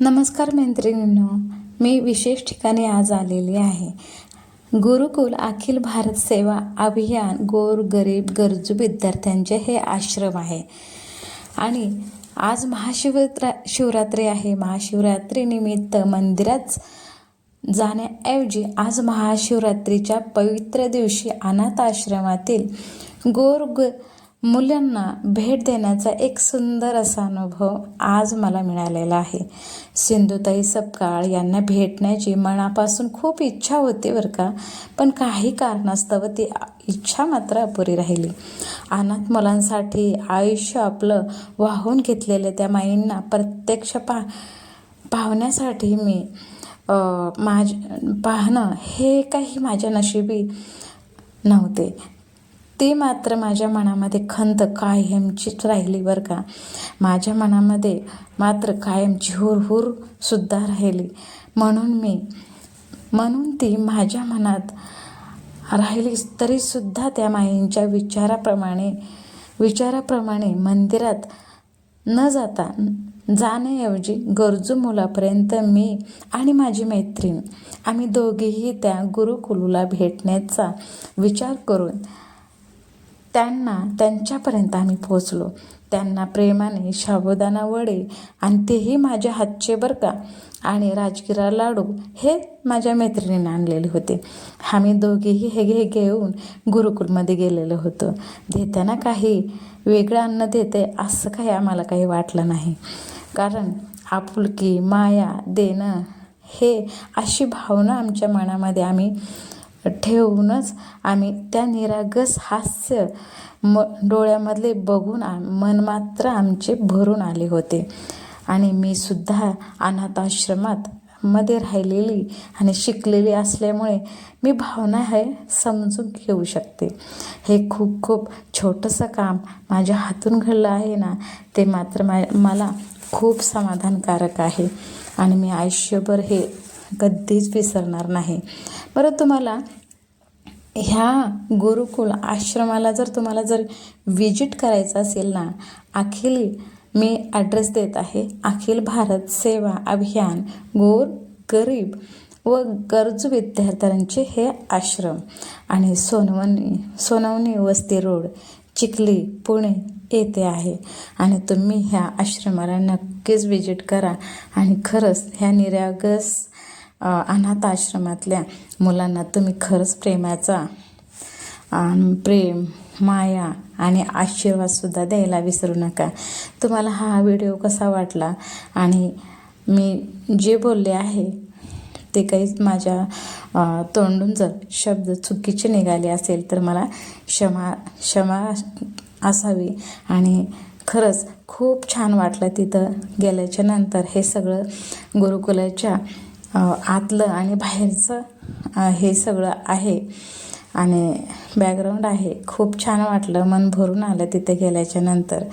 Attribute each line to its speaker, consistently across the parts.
Speaker 1: नमस्कार मैत्रिणींनो मी विशेष ठिकाणी आज आलेली आहे. गुरुकुल अखिल भारत सेवा अभियान गोर गरीब गरजू विद्यार्थ्यांचे हे आश्रम आहे. आणि आज महाशिवरा शिवरात्री आहे. महाशिवरात्रीनिमित्त मंदिरात जाण्याऐवजी आज महाशिवरात्रीच्या पवित्र दिवशी अनाथ आश्रमातील गोर ग मुलांना भेट देण्याचा एक सुंदर असा अनुभव आज मला मिळालेला आहे. सिंधुताई सपकाळ यांना भेटण्याची मनापासून खूप इच्छा होती बरं का पण काही कारणास्तव ती इच्छा मात्र अपुरी राहिली. अनाथ मुलांसाठी आयुष्य आपलं वाहून घेतलेलं त्या माईंना प्रत्यक्ष पा पाहण्यासाठी मी माझ पाहणं हे काही माझ्या नशिबी नव्हते. ती मात्र माझ्या मनामध्ये खंत कायमचीच राहिली बरं का. माझ्या मनामध्ये मात्र कायमची हुरहुर सुद्धा राहिली. म्हणून मी म्हणून ती माझ्या मनात राहिली तरीसुद्धा त्या माईंच्या विचाराप्रमाणे विचाराप्रमाणे मंदिरात न जाता जाण्याऐवजी गरजू मुलापर्यंत मी आणि माझी मैत्रीण आम्ही दोघेही त्या गुरुकुलूला भेटण्याचा विचार करून त्यांना त्यांच्यापर्यंत आम्ही पोहोचलो. त्यांना प्रेमाने शाबुदाना वडे आणि तेही माझ्या हातचे बरं का. आणि राजगिरा लाडू हे माझ्या मैत्रिणीने आणलेले होते. आम्ही दोघेही हे घे घेऊन गुरुकुलमध्ये गेलेलो होतो. देताना काही वेगळं अन्न देते असं काही आम्हाला काही वाटलं नाही. कारण आपुलकी माया देणं हे अशी भावना आमच्या मनामध्ये आम्ही ठेवूनच आम्ही त्या निरागस हास्य म डोळ्यामधले बघून आ मन मात्र आमचे भरून आले होते. आणि मी सुद्धा अनाथ आश्रमात मध्ये राहिलेली आणि शिकलेली असल्यामुळे मी भावना हे समजून घेऊ शकते. हे खूप खूप छोटंसं काम माझ्या हातून घडलं आहे ना ते मात्र मा मला खूप समाधानकारक आहे. आणि मी आयुष्यभर हे कधीच विसरणार नाही. बरं तुम्हाला ह्या गुरुकुल आश्रमाला जर तुम्हाला जर विजिट करायचं असेल ना अखिल मी ॲड्रेस देत आहे. अखिल भारत सेवा अभियान गोर गरीब व गरजू विद्यार्थ्यांचे हे आश्रम आणि सोनवणी सोनवणी वस्ती रोड चिखली पुणे येथे आहे. आणि तुम्ही ह्या आश्रमाला नक्कीच विजिट करा. आणि खरंच ह्या निरागस अनाथ आश्रमातल्या मुलांना तुम्ही खरंच प्रेमाचा प्रेम माया आणि आशीर्वादसुद्धा द्यायला विसरू नका. तुम्हाला हा व्हिडिओ कसा वाटला? आणि मी जे बोलले आहे ते काही माझ्या तोंडून जर शब्द चुकीचे निघाले असेल तर मला क्षमा क्षमा असावी. आणि खरंच खूप छान वाटलं तिथं गेल्याच्यानंतर हे सगळं गुरुकुलाच्या आतलं आणि बाहेरचं हे सगळं आहे. आणि बॅकग्राऊंड आहे. खूप छान वाटलं. मन भरून आलं तिथे गेल्याच्यानंतर.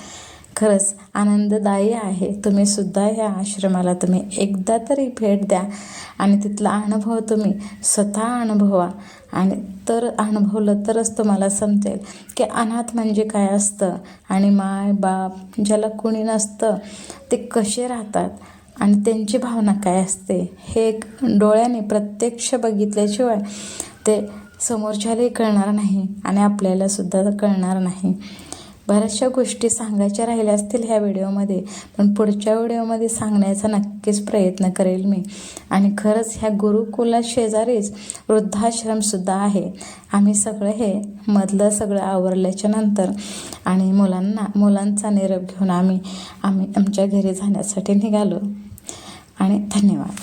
Speaker 1: खरंच आनंददायी आहे. तुम्ही सुद्धा या आश्रमाला तुम्ही एकदा तरी भेट द्या. आणि तिथला अनुभव तुम्ही स्वतः अनुभवा. आणि तर अनुभवलं तरच तुम्हाला समजेल की अनाथ म्हणजे काय असतं? आणि माय बाप ज्याला कुणी नसतं ते कसे राहतात? आणि त्यांची भावना काय असते हे डोळ्याने प्रत्यक्ष बघितल्याशिवाय ते समोरच्यालाही कळणार नाही आणि आपल्यालासुद्धा कळणार नाही. बऱ्याचशा गोष्टी सांगायच्या राहिल्या असतील ह्या व्हिडिओमध्ये पण पुढच्या व्हिडिओमध्ये सांगण्याचा नक्कीच प्रयत्न करेल मी. आणि खरंच ह्या गुरुकुला शेजारीच वृद्धाश्रमसुद्धा आहे. आम्ही सगळं हे मधलं सगळं आवरल्याच्या नंतर आणि मुलांना मुलांचा निरोप घेऊन आम्ही आम्ही आमच्या घरी जाण्यासाठी निघालो. आणि धन्यवाद.